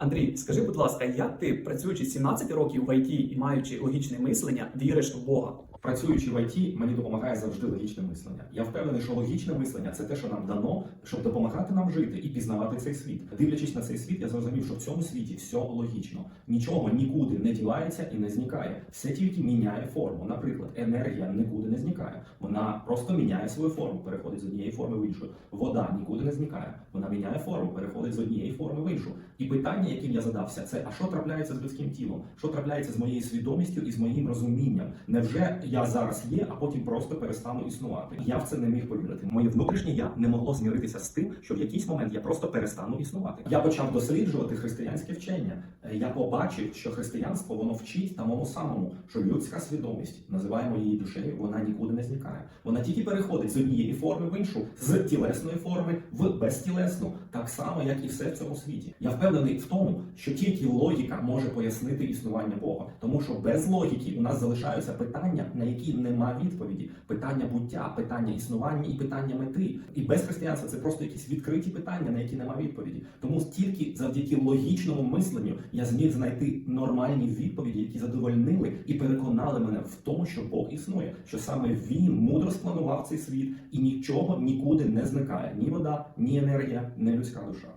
Андрій, скажи, будь ласка, як ти, працюючи 17 років в ІТ і маючи логічне мислення, віриш в Бога? Працюючи в ІТ, мені допомагає завжди логічне мислення. Я впевнений, що логічне мислення це те, що нам дано, щоб допомагати нам жити і пізнавати цей світ. Дивлячись на цей світ, я зрозумів, що в цьому світі все логічно. Нічого нікуди не дівається і не зникає. Все тільки міняє форму. Наприклад, енергія нікуди не зникає. Вона просто міняє свою форму, переходить з однієї форми в іншу. Вода нікуди не зникає. Вона міняє форму, переходить з однієї форми в іншу. І питання, яким я задався, це а що трапляється з людським тілом? Що трапляється з моєю свідомістю і з моїм розумінням? Невже я зараз є, а потім просто перестану існувати? Я в це не міг повірити. Моє внутрішнє я не могло змиритися з тим, що в якийсь момент я просто перестану існувати. Я почав досліджувати християнське вчення. Е, Я побачив, що християнство воно вчить тому самому, що людська свідомість, називаємо її душею, вона нікуди не зникає. Вона тільки переходить з однієї форми в іншу, з тілесної форми в безтілесну, так само, як і все в цьому світі. Я впевнений в тому, що тільки логіка може пояснити існування Бога, тому що без логіки у нас залишаються питання, на які нема відповіді: питання буття, питання існування і питання мети. І без християнства це просто якісь відкриті питання, на які нема відповіді. Тому тільки завдяки логічному мисленню я зміг знайти нормальні відповіді, які задовольнили і переконали мене в тому, що Бог існує, що саме він мудро спланував цей світ, і нічого нікуди не зникає: ні вода, ні енергія, ні людська душа.